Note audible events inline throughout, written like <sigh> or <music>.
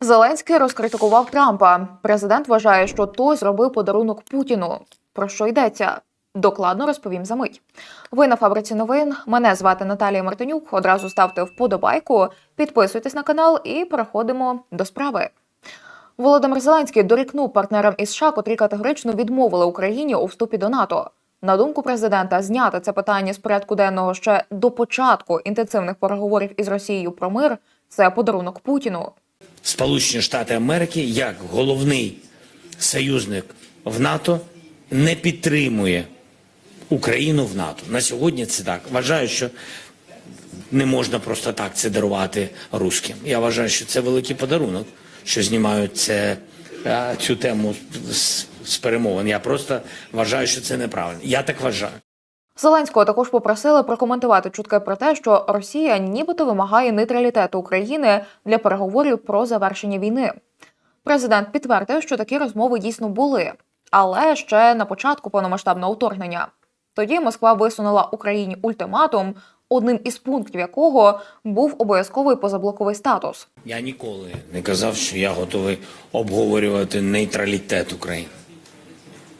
Зеленський розкритикував Трампа. Президент вважає, що той зробив подарунок Путіну. Про що йдеться? Докладно розповім за мить. Ви на фабриці новин. Мене звати Наталія Мартинюк. Одразу ставте вподобайку, підписуйтесь на канал і переходимо до справи. Володимир Зеленський дорікнув партнерам із США, котрі категорично відмовили Україні у вступі до НАТО. На думку президента, зняти це питання з порядку денного ще до початку інтенсивних переговорів із Росією про мир це подарунок Путіну. Сполучені Штати Америки як головний союзник в НАТО не підтримує Україну в НАТО. На сьогодні це так. Вважаю, що не можна просто так це дарувати русським. Я вважаю, що це великий подарунок, що знімають це, цю тему з, з перемовин. Я просто вважаю, що це неправильно. Я так вважаю. Зеленського також попросили прокоментувати чутки про те, що Росія нібито вимагає нейтралітету України для переговорів про завершення війни. Президент підтвердив, що такі розмови дійсно були, але ще на початку повномасштабного вторгнення. Тоді Москва висунула Україні ультиматум, одним із пунктів якого був обов'язковий позаблоковий статус. Я ніколи не казав, що я готовий обговорювати нейтралітет України.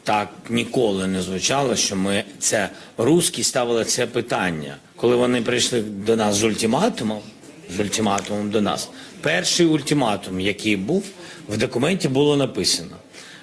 Так ніколи не звучало, що ми це русські ставили це питання. Коли вони прийшли до нас з ультиматумом, з ультиматумом до нас, перший ультиматум, який був в документі, було написано,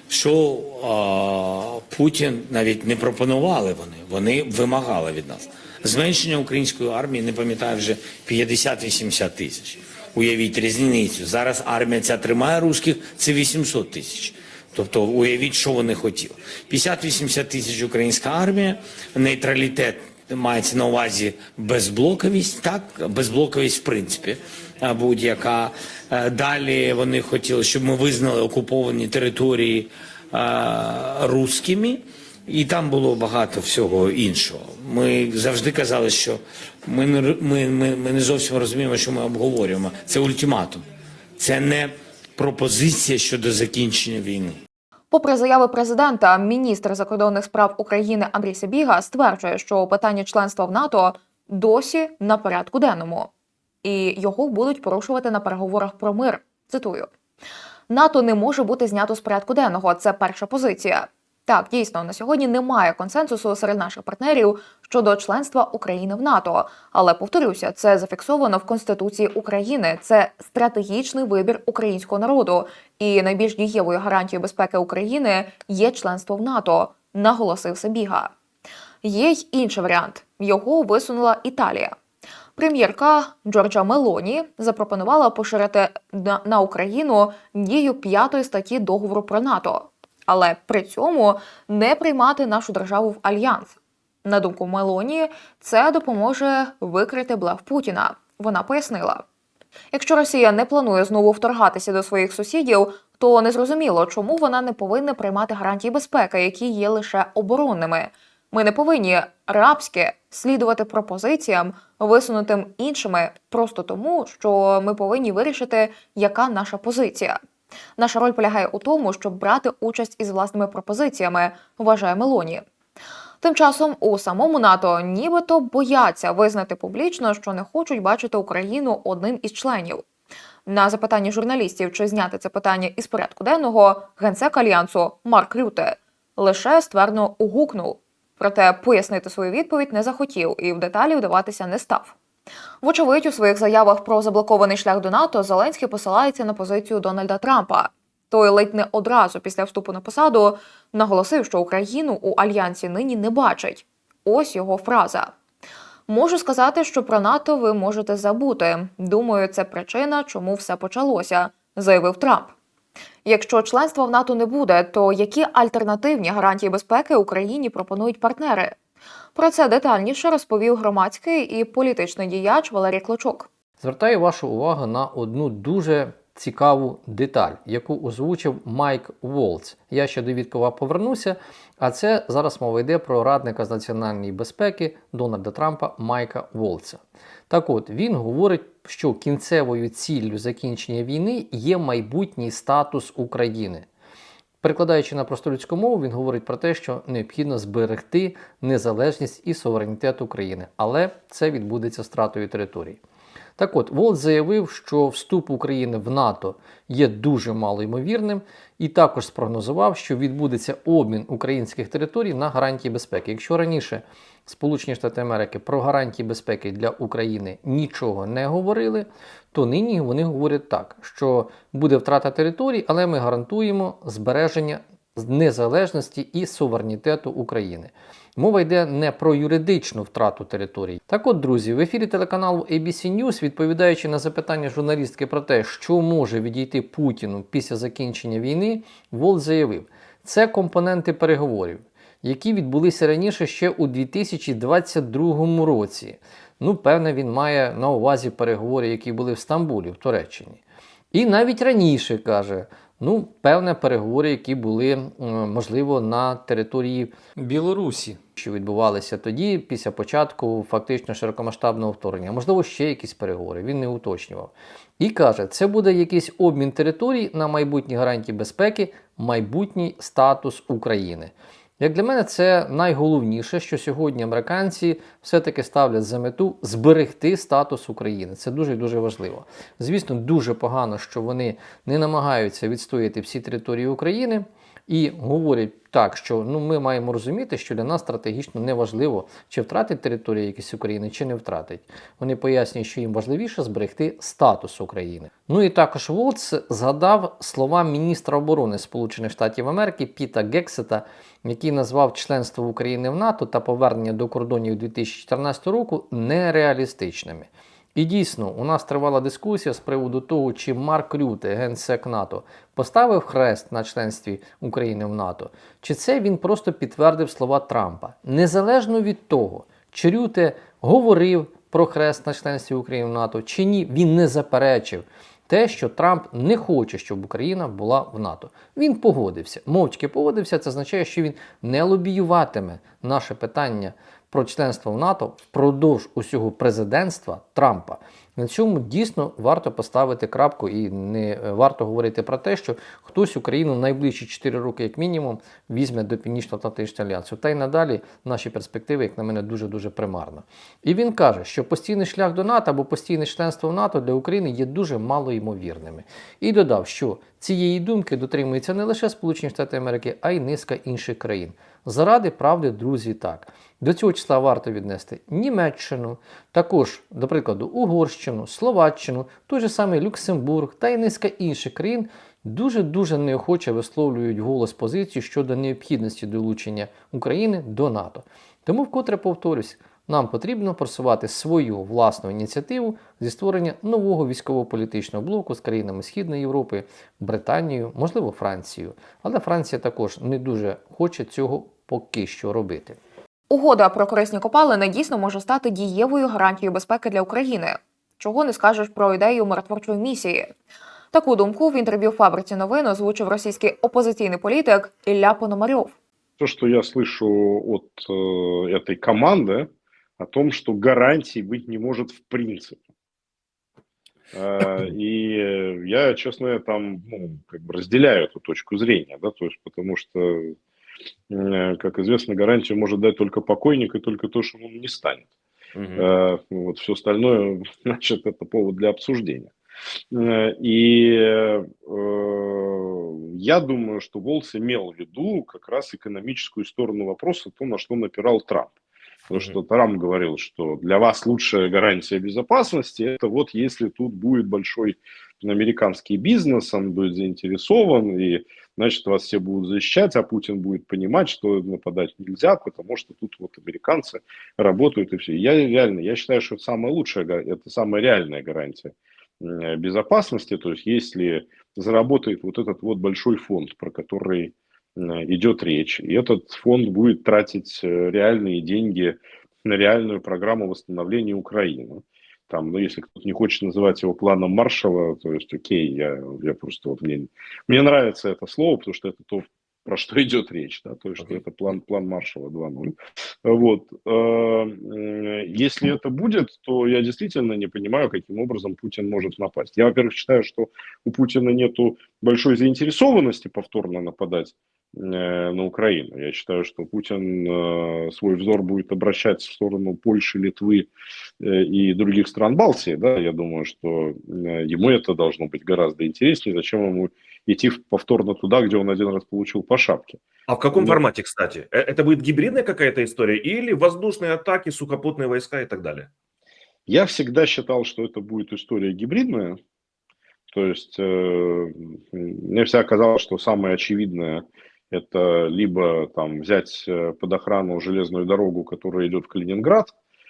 що а, Путін навіть не пропонували вони, вони вимагали від нас зменшення української армії. Не пам'ятаю вже 50-80 тисяч. Уявіть різницю. Зараз армія ця тримає русських, це 800 тисяч. Тобто уявіть, що вони хотіли. 50-80 тисяч українська армія, нейтралітет мається на увазі безблоковість, так, безблоковість в принципі будь-яка. Е, Далі вони хотіли, щоб ми визнали окуповані території е, русскими. І там було багато всього іншого. Ми завжди казали, що ми не, ми, ми, ми не зовсім розуміємо, що ми обговорюємо. Це ультиматум, це не пропозиція щодо закінчення війни. Попри заяви президента, міністр закордонних справ України Андрій Сабіга стверджує, що питання членства в НАТО досі на порядку денному, і його будуть порушувати на переговорах про мир. Цитую: НАТО не може бути знято з порядку денного. Це перша позиція. Так, дійсно, на сьогодні немає консенсусу серед наших партнерів щодо членства України в НАТО. Але повторюся, це зафіксовано в Конституції України. Це стратегічний вибір українського народу. І найбільш дієвою гарантією безпеки України є членство в НАТО, наголосив Сабіга. Є й інший варіант. Його висунула Італія. Прем'єрка Джорджа Мелоні запропонувала поширити на, Україну дію п'ятої статті договору про НАТО, але при цьому не приймати нашу державу в альянс. На думку Мелоні, це допоможе викрити блеф Путіна. Вона пояснила. Якщо Росія не планує знову вторгатися до своїх сусідів, то незрозуміло, чому вона не повинна приймати гарантії безпеки, які є лише оборонними. Ми не повинні рабськи слідувати пропозиціям, висунутим іншими, просто тому, що ми повинні вирішити, яка наша позиція. Наша роль полягає у тому, щоб брати участь із власними пропозиціями, вважає Мелоні. Тим часом у самому НАТО нібито бояться визнати публічно, що не хочуть бачити Україну одним із членів. На запитання журналістів, чи зняти це питання із порядку денного, генсек альянсу Марк Рюте лише ствердно угукнув. Проте пояснити свою відповідь не захотів і в деталі вдаватися не став. Вочевидь, у своїх заявах про заблокований шлях до НАТО Зеленський посилається на позицію Дональда Трампа. Той ледь не одразу після вступу на посаду наголосив, що Україну у альянсі нині не бачить. Ось його фраза. Можу сказати, що про НАТО ви можете забути. Думаю, це причина, чому все почалося, заявив Трамп. Якщо членства в НАТО не буде, то які альтернативні гарантії безпеки Україні пропонують партнери? Про це детальніше розповів громадський і політичний діяч Валерій Клочок. Звертаю вашу увагу на одну дуже цікаву деталь, яку озвучив Майк Волц. Я ще до Віткова повернуся, а це зараз мова йде про радника з національної безпеки Дональда Трампа Майка Волца. Так от він говорить, що кінцевою ціллю закінчення війни є майбутній статус України. Перекладаючи на простолюдську мову, він говорить про те, що необхідно зберегти незалежність і суверенітет України, але це відбудеться стратою території. Так от, Волт заявив, що вступ України в НАТО є дуже малоймовірним, і також спрогнозував, що відбудеться обмін українських територій на гарантії безпеки. Якщо раніше Сполучені Штати Америки про гарантії безпеки для України нічого не говорили, то нині вони говорять так, що буде втрата територій, але ми гарантуємо збереження незалежності і суверенітету України. Мова йде не про юридичну втрату територій. Так от, друзі, в ефірі телеканалу ABC News, відповідаючи на запитання журналістки про те, що може відійти Путіну після закінчення війни, Волт заявив, це компоненти переговорів, які відбулися раніше ще у 2022 році. Ну, певне, він має на увазі переговори, які були в Стамбулі, в Туреччині. І навіть раніше каже, ну, певне, переговори, які були, можливо, на території Білорусі, що відбувалися тоді, після початку фактично широкомасштабного вторгнення. Можливо, ще якісь переговори, він не уточнював. І каже, це буде якийсь обмін територій на майбутні гарантії безпеки, майбутній статус України. Як для мене, це найголовніше, що сьогодні американці все-таки ставлять за мету зберегти статус України. Це дуже дуже важливо. Звісно, дуже погано, що вони не намагаються відстояти всі території України і говорять так, що ну ми маємо розуміти, що для нас стратегічно не важливо, чи втратить територія якісь України, чи не втратить. Вони пояснюють, що їм важливіше зберегти статус України. Ну і також Волц згадав слова міністра оборони Сполучених Штатів Америки Піта Гексета, який назвав членство України в НАТО та повернення до кордонів 2014 року нереалістичними. І дійсно, у нас тривала дискусія з приводу того, чи Марк Рюте, генсек НАТО, поставив хрест на членстві України в НАТО, чи це він просто підтвердив слова Трампа. Незалежно від того, чи Рюте говорив про хрест на членстві України в НАТО, чи ні, він не заперечив те, що Трамп не хоче, щоб Україна була в НАТО. Він погодився, мовчки погодився. Це означає, що він не лобіюватиме наше питання про членство в НАТО впродовж усього президентства Трампа. На цьому дійсно варто поставити крапку і не е, варто говорити про те, що хтось Україну найближчі 4 роки, як мінімум, візьме до Північно-Атлантичного альянсу. Та й надалі наші перспективи, як на мене, дуже дуже примарно. І він каже, що постійний шлях до НАТО або постійне членство в НАТО для України є дуже малоймовірними. І додав, що цієї думки дотримуються не лише Сполучені Штати Америки, а й низка інших країн. Заради правди, друзі, так. До цього числа варто віднести Німеччину, також, до прикладу, Угорщину, Словаччину, той же самий Люксембург та й низка інших країн дуже-дуже неохоче висловлюють голос позицію щодо необхідності долучення України до НАТО. Тому вкотре повторюсь, нам потрібно просувати свою власну ініціативу зі створення нового військово-політичного блоку з країнами Східної Європи, Британією, можливо, Францією. Але Франція також не дуже хоче цього поки що робити. Угода про корисні копалини дійсно може стати дієвою гарантією безпеки для України. Чого не скажеш про ідею миротворчої місії? Таку думку в інтерв'ю фабриці новин озвучив російський опозиційний політик Ілля Пономарьов. то, что я слышу от э, этой команды, о том, что гарантий быть не может в принципе. Э, <clears throat> и я, честно, я там ну, как бы разделяю эту точку зрения, да, то есть потому что, э, как известно, гарантию может дать только покойник и только то, что он не станет. Э, Вот все остальное, <laughs> значит, это повод для обсуждения. Э, И э, я думаю, что Волс имел в виду как раз экономическую сторону вопроса, то, на что напирал Трамп. Потому что Трамп говорил, что для вас лучшая гарантия безопасности это вот если тут будет большой американский бизнес, он будет заинтересован, и значит вас все будут защищать, а Путин будет понимать, что нападать нельзя, потому что тут вот американцы работают и все. Я реально, я считаю, что это самая лучшая, это самая реальная гарантия безопасности, то есть если заработает вот этот вот большой фонд, про который идет речь, и этот фонд будет тратить э, реальные деньги на реальную программу восстановления Украины. Там, ну, если кто-то не хочет называть его планом Маршала, то есть, окей, я, я просто вот мне, мне нравится это слово, потому что это то, про что <laughs> идет речь, да, то есть, что это план, план Маршала 2.0. Вот. э, Если это будет, то я действительно не понимаю, каким образом Путин может напасть. Я, во-первых, считаю, что у Путина нету большой заинтересованности повторно нападать э, на Украину. Я считаю, что Путин э, свой взор будет обращать в сторону Польши, Литвы э, и других стран Балтии. Да? Я думаю, что э, ему это должно быть гораздо интереснее. Зачем ему идти повторно туда, где он один раз получил по шапке? А в каком Ну- формате, кстати? Э, Это будет гибридная какая-то история или воздушные атаки, сухопутные войска и так далее? Я всегда считал, что это будет история гибридная. То есть э, мне всегда казалось, что самое очевидное это либо там взять э, под охрану железную дорогу, которая идет в Калининград,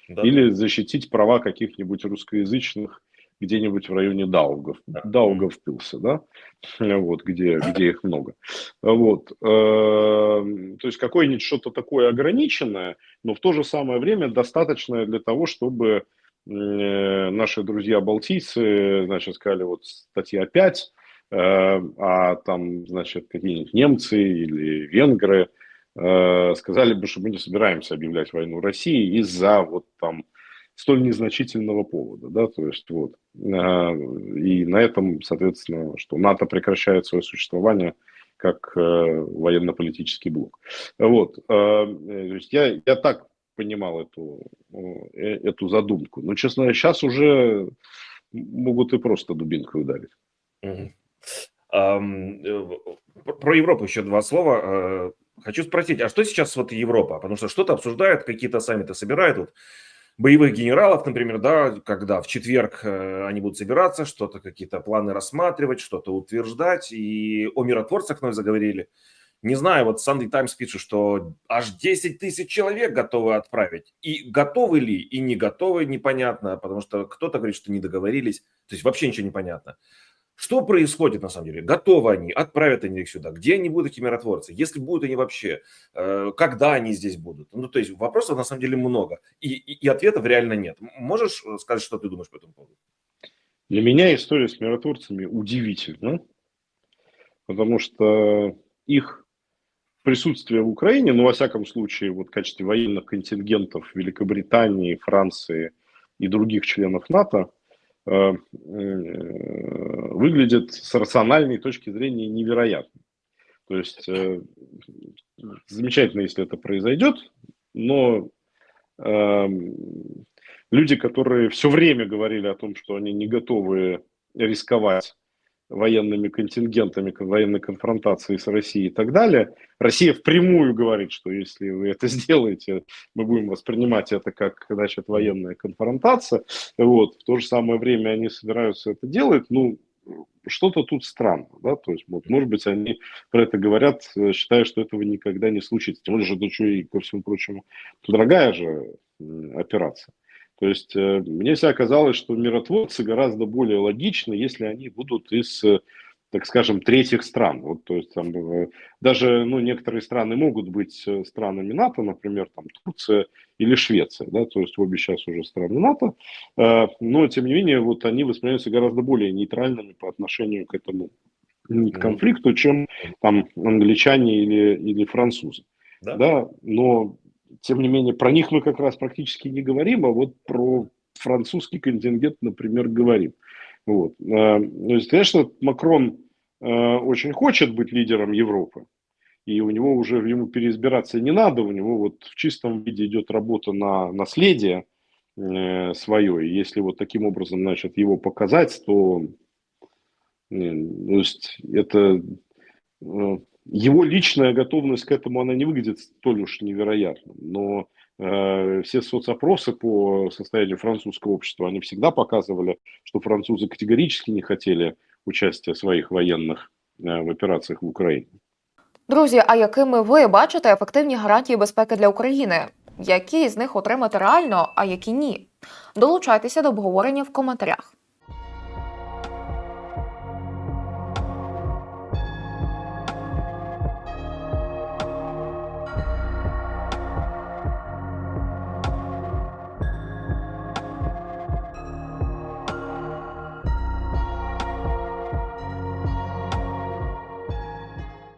Да. или защитить права каких-нибудь русскоязычных где-нибудь в районе Даугав, Да. Даугавпилса, да, <laughs> вот, где, где их много. Вот, эм, то есть какое-нибудь что-то такое ограниченное, но в то же самое время достаточное для того, чтобы э, наши друзья-балтийцы, значит, сказали, вот статья 5, э, а там, значит, какие-нибудь немцы или венгры э, сказали бы, что мы не собираемся объявлять войну России из-за вот там столь незначительного повода, да, то есть вот. Э, И на этом, соответственно, что НАТО прекращает свое существование как э, военно-политический блок. Вот. э, То есть я, я так понимал эту, э, эту задумку. Но, честно сейчас уже могут и просто дубинкой ударить. Э, про- Про Европу еще два слова. Э, Хочу спросить, а что сейчас вот Европа? Потому что что-то обсуждают, какие-то саммиты собирают. Вот боевых генералов, например, да, когда в четверг э, они будут собираться, что-то, какие-то планы рассматривать, что-то утверждать. И о миротворцах вновь заговорили. Не знаю, вот Sunday Times пишет, что аж 10 тысяч человек готовы отправить. И готовы ли, и не готовы, непонятно, потому что кто-то говорит, что не договорились. То есть вообще ничего не понятно. Что происходит на самом деле? Готовы они, отправят они их сюда? Где они будут, эти миротворцы? Если будут они вообще, э, когда они здесь будут? Ну, то есть вопросов на самом деле много, и, и, и ответов реально нет. Можешь э, сказать, что ты думаешь по этому поводу? Для меня история с миротворцами удивительна, потому что их присутствие в Украине, ну, во всяком случае, вот в качестве военных контингентов Великобритании, Франции и других членов НАТО, выглядит с рациональной точки зрения невероятно. То есть э, замечательно, если это произойдет, но эм, люди, которые все время говорили о том, что они не готовы рисковать военными контингентами, военной конфронтации с Россией и так далее. Россия впрямую говорит, что если вы это <laughs> сделаете, мы будем воспринимать это как значит, военная конфронтация. Вот. В то же самое время они собираются это делать. Ну, что-то тут странно. Да? То есть, вот, может быть, они про это говорят, считая, что этого никогда не случится. Тем более, что это и, ко всему прочему, дорогая же операция. То есть э, мне всегда казалось, что миротворцы гораздо более логичны, если они будут из, э, так скажем, третьих стран. Вот, то есть там э, даже ну, некоторые страны могут быть странами НАТО, например, там Турция или Швеция, да, то есть обе сейчас уже страны НАТО, но тем не менее вот они воспринимаются гораздо более нейтральными по отношению к этому к конфликту, чем там англичане или, или французы. Да? Да, но тем не менее про них мы как раз практически не говорим, а вот про французский контингент, например, говорим. Вот. Э, То есть, конечно, Макрон э, очень хочет быть лидером Европы, и у него уже ему переизбираться не надо, у него вот в чистом виде идет работа на наследие э, свое, и если вот таким образом, значит, его показать, то, э, то есть это э, его личная готовность к этому, она не выглядит столь уж невероятно. Но э, все соцопросы по состоянию французского общества, они всегда показывали, что французы категорически не хотели участия своих военных э, в операциях в Украине. Друзі, а якими ви бачите ефективні гарантії безпеки для України? Які з них отримати реально, а які ні? Долучайтеся до обговорення в коментарях.